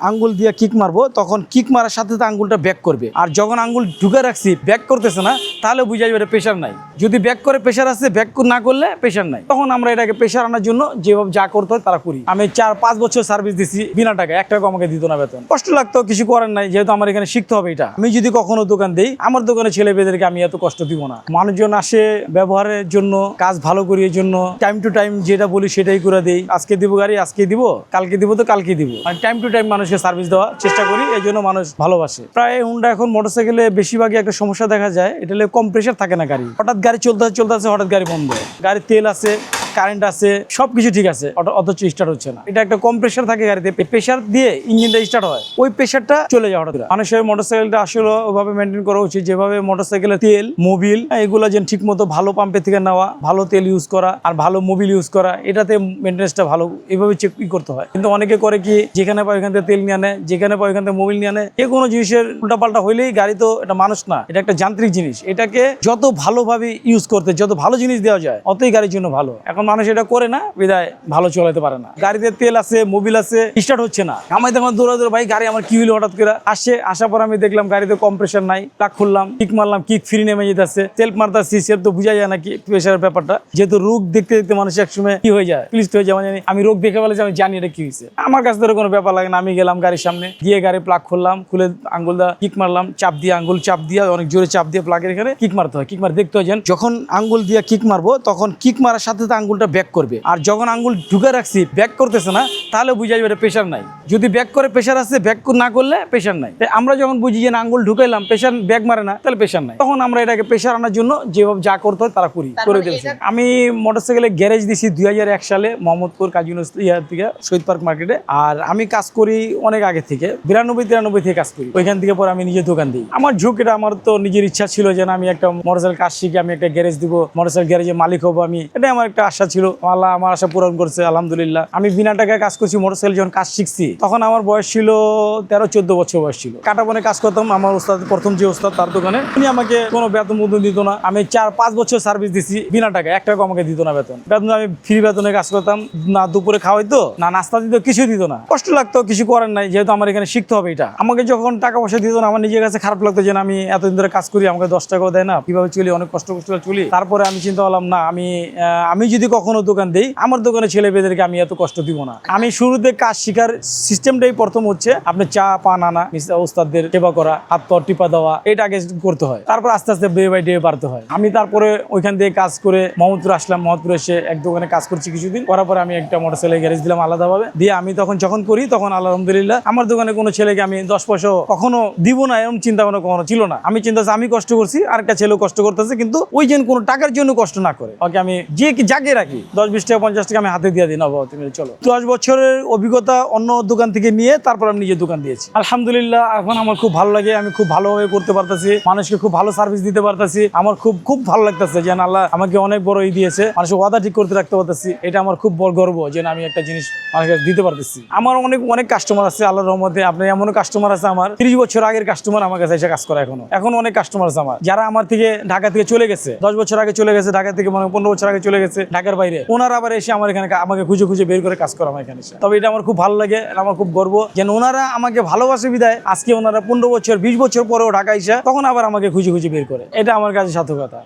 আঙ্গুল দিয়ে কিক মারবো, তখন কিক মারার সাথে সাথে আঙ্গুলটা ব্যাক করবে। আর যখন আঙ্গুল ঢুকে রাখছি ব্যাক করতেছে না, তাহলে বুঝা যাবে এটা প্রেশার নাই। যদি ব্যাক করে প্রেশার আসছে ব্যাক না করলে প্রেশার নাই। তখন আমরা এটাকে প্রেশার আনার জন্য যেভাবে যা করতে হয় তারা করি। আমি চার, পাঁচ বছর সার্ভিস দিছি বিনা টাকা এক টাকা আমাকে দিত না বেতন। কষ্ট লাগতো, কিছু করার নাই, যেহেতু আমার এখানে শিখতে হবে এটা। আমি যদি কখনো দোকান দিই, আমার দোকানে ছেলে মেয়েদেরকে আমি এত কষ্ট দিব না। মানুষজন আসে ব্যবহারের জন্য, কাজ ভালো করির জন্য টাইম টু টাইম যেটা বলি সেটাই করে দেই। আজকে দিব গাড়ি, আজকে দিব, কালকে দিব তো কালকে দিব। টাইম টু টাইম মানুষকে সার্ভিস দেওয়ার চেষ্টা করি, এই জন্য মানুষ ভালোবাসে। প্রায় হুন্ডা এখন মোটরসাইকেলে বেশিরভাগই একটা সমস্যা দেখা যায়, এটা কম প্রেশার থাকে না গাড়ি। হঠাৎ গাড়ি চলতে চলতে আছে, হঠাৎ গাড়ি বন্ধ। গাড়ির তেল আছে কারেন্ট আছে, সবকিছু ঠিক আছে অথচ স্টার্ট হচ্ছে না। এটা একটা কম প্রেশার থাকে গাড়িতে। প্রেশার দিয়ে ইঞ্জিনটা স্টার্ট হয়। ওই প্রেশারটা চলে করে। মানুষের মোটরসাইকেলটা আসলে ওভাবে মেনটেন করা উচিত। যেভাবে মোটরসাইকেলের তেল মোবিল এগুলো যেন ঠিক মতো ভালো পাম্পের থেকে নেওয়া, ভালো তেল ইউজ করা আর ভালো মোবিল ইউজ করা, এটাতে মেনটেন্সটা ভালো। এভাবে চেক করতে হয়। কিন্তু অনেকে করে কি, যেখানে পায় ওইখান থেকে তেল নিয়ে আনে, যেখানে পায় ওইখান থেকে মোবিল নিয়ে আনে। যে কোনো জিনিসের উল্টাপাল্টা হইলেই গাড়ি তো এটা মানুষ না। এটা একটা যান্ত্রিক জিনিস। এটাকে যত ভালোভাবে ইউজ করতে, যত ভালো জিনিস দেওয়া যায়, অতই গাড়ির জন্য ভালো। এখন মানুষ এটা করে না, বিদায়, ভালো চলাতে পারে না। গাড়িতে তেল আছে মোবিল আছে স্টার্ট হচ্ছে না। আমি তখন দৌড়া দৌড়া ভাই, গাড়ি আমার কি হলো হঠাৎ করে? আসছে আসার পর আমি দেখলাম গাড়িতে কম্প্রেশন নাই প্লাগ খুললাম কিক মারলাম কিক ফ্রি নেমে যেতেছে। তেল মারতাছি, সে তো বোঝা যায় না কি প্রেশারের ব্যাপারটা। যেহেতু রোগ দেখতে দেখতে মানুষ একসময় কি হয়ে যায় ক্লিষ্ট হয়ে যায় মানে আমি রোগ দেখে ফেলেছি, আমি জানি এটা কি হয়েছে। আমার কাছে ধরে কোনো ব্যাপার লাগে না, আমি গেলাম গাড়ির সামনে, গিয়ে গাড়ি প্লাগ খুললাম, খুলে আঙ্গুল দা কিক মারলাম, চাপ দিয়ে আঙ্গুল, চাপ দিয়ে, অনেক জোরে চাপ দিয়ে প্লাগের এখানে কিক মারতে হয় কিক মার দেখতে হয় যখন আঙ্গুল দিয়ে কিক মারবো, তখন কিক মারার সাথে সাথে আঙ্গুলটা ব্যাক করবে। আর যখন আঙ্গুল ঢুকে রাখছি ব্যাক করতেছে না তাহলে বুঝা যাবে এটা প্রেশার নাই। যদি ব্যাক করে প্রেশার আসছে ব্যাক না করলে প্রেশার নাই। তাই আমরা যখন বুঝি যে আঙ্গুল ঢুকাইলাম প্রেশার ব্যাক মারে না তাহলে প্রেশার নাই। তখন আমরা এটাকে প্রেশার আনার জন্য যেভাবে যা করতে হয় তারা করি করে দিয়েছি। আমি মোটরসাইকেলে গ্যারেজ দিছি দুই সালে মোহাম্মদপুর কাজী ইয়ার থেকে শহীদ পার্ক মার্কেটে। আর আমি কাজ করি অনেক আগে থেকে বিরানব্বই তিরানব্বই থেকে কাজ করি। ওইখান থেকে পরে আমি নিজের দোকান দিই। আমার ঝুঁক এটা আমার তো নিজের ইচ্ছা ছিল যে আমি একটা মোটরসাইকেল কাজ শিখে আমি একটা গ্যারেজ দিব মোটরসাইকেল গ্যারেজের মালিক হব আমি। এটাই আমার একটা আশা। ছিল আল্লাহ, আমার আশা পূরণ করছে, আলহামদুলিল্লাহ। আমি বিনা টাকায় কাজ করছি, মোটরসাইকেল যখন কাজ শিখছি, তখন আমার বয়স ছিল তেরো, চোদ্দ বছর বয়স ছিল। কাটাবনে কাজ করতাম, আমার ওস্তাদ, প্রথম যে ওস্তাদ তার দোকানে, উনি আমাকে কোনো বেতন মতন দিত না। আমি চার, পাঁচ বছর সার্ভিস দিছি বিনা টাকা এক টাকা আমাকে দিত না বেতন। বেতন আমি ফ্রি বেতনে কাজ করতাম, না দুপুরে খাওয়াইতো, না নাস্তা দিত কিছু দিত না। কষ্ট লাগতো, কিছু করার নাই, যেহেতু আমার এখানে শিখতে হবে এটা। আমাকে যখন টাকা পয়সা দিত না, আমার নিজের কাছে খারাপ লাগতো যে আমি এতদিন ধরে কাজ করি, আমাকে দশ টাকাও দেয় না, কীভাবে চলি, অনেক কষ্ট কষ্ট চলি। তারপরে আমি চিন্তা করলাম, না, আমি আমি যদি কখনো দোকান দেই, আমার দোকানে ছেলে মেয়েদেরকে আমি এত কষ্ট দিব না। আমি শুরুতে কাজ শিখার সিস্টেমটাই প্রথম হচ্ছে আপনি চা, পান আনা ওস্তাদদের সেবা করা, হাত পা টিপা দেওয়া, এটা আগে করতে হয়। তারপর আস্তে আস্তে ডে বাই ডে বাড়তে হয়। আমি তারপরে ওইখান থেকে কাজ করে মোহাম্মদপুর আসলাম মোহাম্মদপুর এসে এক দোকানে কাজ করছি কিছুদিন। করার পরে আমি একটা মোটরসাইকেল গ্যারেজ দিলাম আলাদাভাবে। দিয়ে আমি তখন যখন করি, তখন আলহামদুলিল্লাহ আমার দোকানে কোনো ছেলেকে আমি দশ পয়সা কখনো দিব না, এরকম চিন্তা ভাবনা কখনো ছিল না। আমি চিন্তা আমি কষ্ট করছি আর একটা ছেলেও কষ্ট করতেছে, কিন্তু ওই যেন কোনো টাকার জন্য কষ্ট না করে। ওকে আমি যে কি জাগে রাখি। দশ বিশ টাকা, পঞ্চাশ টাকা আমি হাতে দিয়ে দিই না বাবা তুমি চলো। দশ বছরের অভিজ্ঞতা অন্য দোকান থেকে নিয়ে তারপর আমি নিজের দোকান দিয়েছি। আলহামদুলিল্লাহ, এখন আমার খুব ভালো লাগে, আমি খুব ভালোভাবে করতে পারতেছি, মানুষকে খুব ভালো সার্ভিস দিতে পারতেছি। আমার খুব খুব ভালো লাগতেছে যে আল্লাহ আমাকে অনেক বড় ই দিয়েছে। মানুষের ওয়াদা ঠিক করতে রাখতে পারতেছি। এটা আমার খুব বড় গর্ব যে আমি একটা জিনিস মানুষকে দিতে পারতেছি। আমার অনেক অনেক কাস্টমার আছে আল্লাহর রহমতে। আপনার এমন কাস্টমার আছে আমার। তিরিশ বছর আগের কাস্টমার আমার কাছে এসে কাজ করে এখনও। এখন অনেক কাস্টমার আছে আমার। যারা আমার থেকে ঢাকা থেকে চলে গেছে, দশ বছর আগে চলে গেছে, ঢাকা থেকে মানে পনেরো বছর আগে চলে গেছে ঢাকার বাইরে। ওনারা আবার এসে আমার এখানে আমাকে খুঁজে খুঁজে বের করে কাজ করা আমার এখানে। তবে এটা আমার খুব ভালো লাগে আমার খুব গর্ব যেন ওনারা আমাকে ভালোবাসে বিদায় আজকে ওনারা পনেরো বছর, বিশ বছর পরেও ঢাকা এসে তখন আবার আমাকে খুঁজে খুঁজে বের করে। এটা আমার কাছে সার্থকতা।